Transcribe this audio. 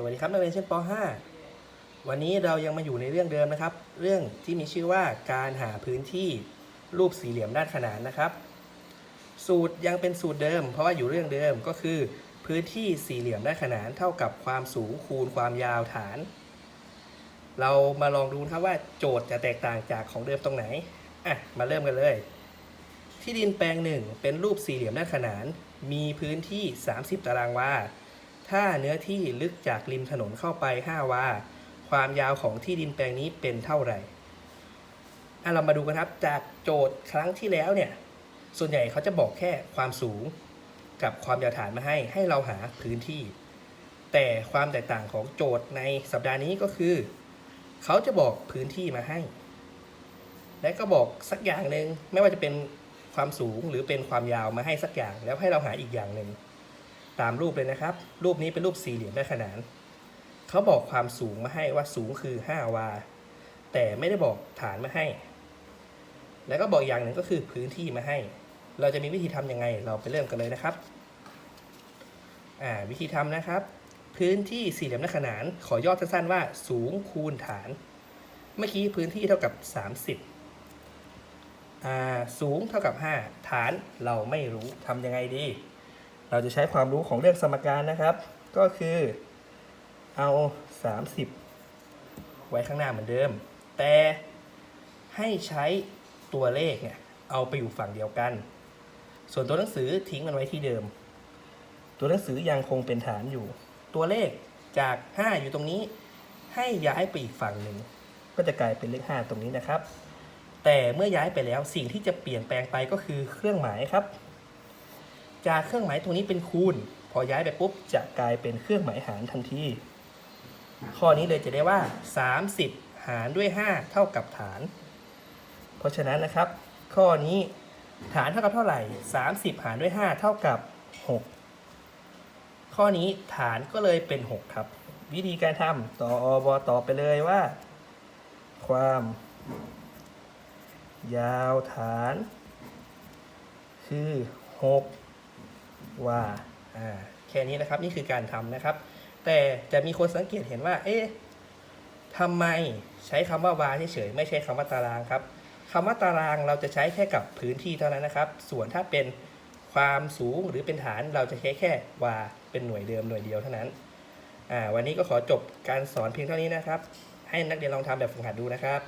สวัสดีครับนักเรียนชั้นป .5 วันนี้เรายังมาอยู่ในเรื่องเดิมนะครับ เรื่องที่มีชื่อว่าการหาพื้นที่รูปสี่เหลี่ยมด้านขนานนะครับ สูตรยังเป็นสูตรเดิม เพราะว่าอยู่เรื่องเดิมก็คือ พื้นที่สี่เหลี่ยมด้านขนานเท่ากับความสูงคูณความยาวฐาน เรามาลองดูครับว่าโจทย์จะแตกต่างจากของเดิมตรงไหนอะมาเริ่มกันเลย ที่ดินแปลงหนึ่งเป็นรูปสี่เหลี่ยมด้านขนาน มีพื้นที่ 30 ตารางวา ถ้าเนื้อที่ลึกจากริมถนนเข้าไป 5 วา ความยาวของที่ดินแปลงนี้เป็นเท่าไหร่อะเรามาดูกันครับ จากโจทย์ครั้งที่แล้วเนี่ย ส่วนใหญ่เขาจะบอกแค่ความสูงกับความยาวฐานมาให้ ให้เราหาพื้นที่ แต่ความแตกต่างของโจทย์ในสัปดาห์นี้ก็คือ เขาจะบอกพื้นที่มาให้ และก็บอกสักอย่างหนึ่งไม่ว่าจะเป็นความสูงหรือเป็นความยาวมาให้สักอย่าง แล้วให้เราหาอีกอย่างหนึ่ง ตามรูปเลยนะครับ รูปนี้เป็นรูปสี่เหลี่ยมด้านขนาน เขาบอกความสูงมาให้ว่าสูงคือ 5 วา แต่ไม่ได้บอกฐานมาให้ แล้วก็บอกอย่างหนึ่งก็คือพื้นที่มาให้ เราจะมีวิธีทำยังไง เราไปเริ่มกันเลยนะครับ อ่า วิธีทำนะครับ พื้นที่สี่เหลี่ยมด้านขนาน ขอย่อสั้นๆว่า สูงคูณฐาน เมื่อกี้พื้นที่เท่ากับ 30อ่าสูงเท่ากับ 5 ฐานเราไม่รู้ทำยังไงดี เราจะใช้ความรู้ของเรื่องสมการนะครับ ก็คือเอา 30 ไว้ข้างหน้าเหมือนเดิม แต่ให้ใช้ตัวเลขเนี่ยเอาไปอยู่ฝั่งเดียวกัน ส่วนตัวหนังสือทิ้งมันไว้ที่เดิม ตัวหนังสือยังคงเป็นฐานอยู่ ตัวเลขจาก 5 อยู่ตรงนี้ ให้ย้ายไปอีกฝั่งหนึ่ง ก็จะกลายเป็นเลข 5 ตรงนี้นะครับ แต่เมื่อย้ายไปแล้วสิ่งที่จะเปลี่ยนแปลงไปก็คือเครื่องหมายครับ จากเครื่องหมายตรงนี้เป็นคูณ พอย้ายไปปุ๊บจะกลายเป็นเครื่องหมายหารทันที ข้อนี้เลยจะได้ว่า 30 หารด้วย 5 เท่ากับฐาน เพราะฉะนั้นนะครับ ข้อนี้ฐานเท่ากับเท่าไหร่ 30 หารด้วย 5 เท่ากับ 6 ข้อนี้ฐานก็เลยเป็น 6 ครับ วิธีการทำต่ออบต่อไปเลยว่า ความ ยาวฐาน คือ 6 ว่าอ่าแค่นี้นะครับนี่คือการทำนะครับ แต่จะมีคนสังเกตเห็นว่า เอ๊ะทำไมใช้คำว่าวาเฉยๆไม่ใช่คำว่าตารางครับคำว่าตารางเราจะใช้แค่กับพื้นที่เท่านั้นนะครับ ส่วนถ้าเป็นความสูงหรือเป็นฐานเราจะใช้แค่วาเป็นหน่วยเดิมหน่วยเดียวเท่านั้นอ่าวันนี้ก็ขอจบการสอนเพียงเท่านี้นะครับ ให้นักเรียนลองทำแบบฝึกหัดดูนะครับ